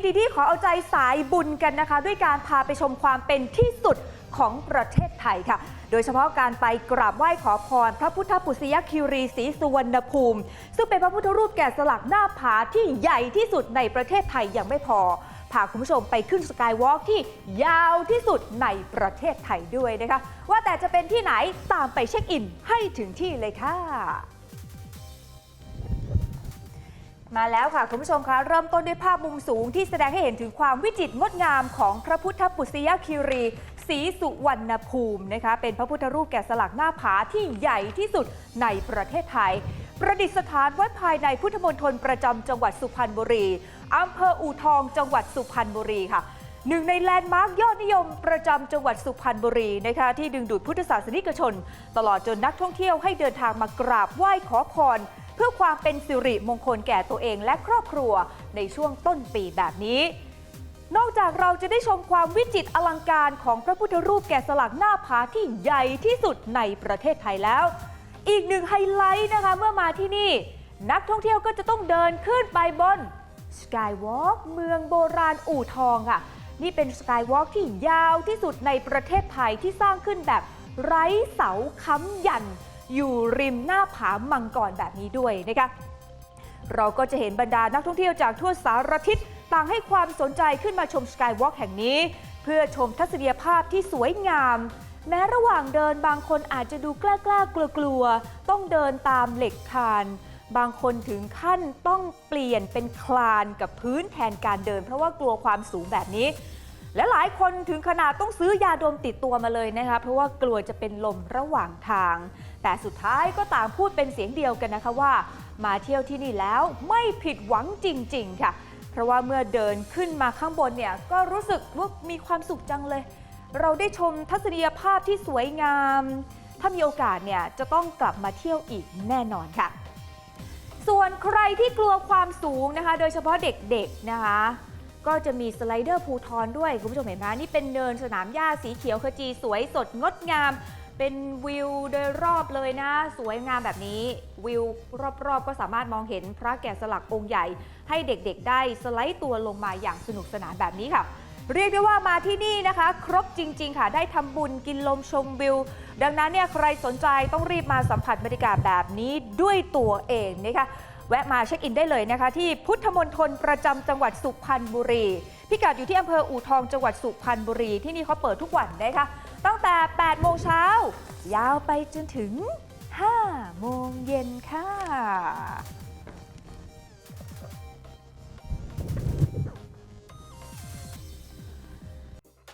ดีที่ขอเอาใจสายบุญกันนะคะ ด้วยการพาไปชมความเป็นที่สุดของประเทศไทยค่ะ โดยเฉพาะการไปกราบไหว้ขอพร พระพุทธปุษยคิรีศรีสุวรรณภูมิ ซึ่งเป็นพระพุทธรูปแกะสลักหน้าผาที่ใหญ่ที่สุดในประเทศไทยยังไม่พอ พาคุณผู้ชมไปขึ้นสกายวอล์กที่ยาวที่สุดในประเทศไทยด้วยนะคะ ว่าแต่จะเป็นที่ไหนตามไปเช็คอินให้ถึงที่เลยค่ะ มาแล้วค่ะคุณผู้ชมคะเริ่มต้นด้วยภาพมุมสูงที่แสดงให้เห็นถึงความวิจิตรงดงามของพระพุทธปุษยคิรีศรีสุวรรณภูมินะคะเป็นพระพุทธรูปแกะสลักหน้าผาที่ใหญ่ที่สุดในประเทศไทย ประดิษฐานไว้ภายในพุทธมณฑลประจำจังหวัดสุพรรณบุรีอำเภออู่ทองจังหวัดสุพรรณบุรีค่ะหนึ่งในแลนด์มาร์คยอดนิยมประจำจังหวัดสุพรรณบุรีนะคะที่ดึงดูดพุทธศาสนิกชน ตลอดจนนักท่องเที่ยวให้เดินทางมากราบไหว้ขอพร เพื่อความเป็นสิริมงคลแก่ตัวเองและครอบครัวในช่วงต้นปีแบบนี้นอกจากเราจะได้ชมความวิจิตรอลังการของพระพุทธรูปแกะสลักหน้าผาที่ใหญ่ที่สุดในประเทศไทยแล้ว อีกหนึ่งไฮไลท์นะคะเมื่อมาที่นี่ นักท่องเที่ยวก็จะต้องเดินขึ้นไปบน Skywalk เมืองโบราณอู่ทองค่ะ นี่เป็น Skywalk ที่ยาวที่สุดในประเทศไทยที่สร้างขึ้นแบบไร้เสาค้ำยัน อยู่ริมหน้าผามังกรแบบนี้ด้วยนะคะเราก็จะเห็นบรรดานักท่องเที่ยวจากทั่วสารทิศต่างให้ความสนใจขึ้นมาชมสกายวอล์กแห่งนี้ เพื่อชมทัศนียภาพที่สวยงาม แม้ระหว่างเดินบางคนอาจจะดูกล้ากล้ากลัวกลัวๆต้องเดินตามเหล็กคานบางคนถึงขั้นต้องเปลี่ยนเป็นคลานกับพื้นแทนการเดิน เพราะว่ากลัวความสูงแบบนี้ และหลายคนถึงขนาดต้องซื้อยาดมติดตัวมาเลยนะคะ เพราะว่ากลัวจะเป็นลมระหว่างทาง แต่สุดท้ายก็ต่างพูดเป็นเสียงเดียวกันนะคะว่า มาเที่ยวที่นี่แล้วไม่ผิดหวังจริง ๆ ค่ะ เพราะว่าเมื่อเดินขึ้นมาข้างบนเนี่ยก็รู้สึกว่ามีความสุขจังเลย เราได้ชมทัศนียภาพที่สวยงาม ถ้ามีโอกาสเนี่ยจะต้องกลับมาเที่ยวอีกแน่นอนค่ะ ส่วนใครที่กลัวความสูงนะคะ โดยเฉพาะเด็กๆนะคะ ก็จะมีสไลเดอร์ภูทรด้วย คุณผู้ชมเห็นไหมนี่เป็นเนินสนามหญ้าสีเขียวขจีสวยสดงดงาม เป็นวิวโดยรอบเลยนะ สวยงามแบบนี้ วิวรอบๆ ก็สามารถมองเห็นพระแกะสลักองค์ใหญ่ ให้เด็กๆ ได้สไลด์ตัวลงมาอย่างสนุกสนานแบบนี้ค่ะเรียกได้ว่ามาที่นี่นะคะ ครบจริง ๆ ค่ะ ได้ทำบุญกินลมชมวิว ดังนั้นเนี่ยใครสนใจต้องรีบมาสัมผัสบรรยากาศแบบนี้ด้วยตัวเองนะคะ แวะมาเช็คอินได้เลยนะคะ ที่พุทธมณฑลประจำจังหวัดสุพรรณบุรี พิกัดอยู่ที่อำเภออู่ทองจังหวัดสุพรรณบุรีที่นี่เขาเปิดทุกวันนะคะ ตั้งแต่ 8 โมงเช้า ยาวไปจนถึง 5 โมงเย็นค่ะ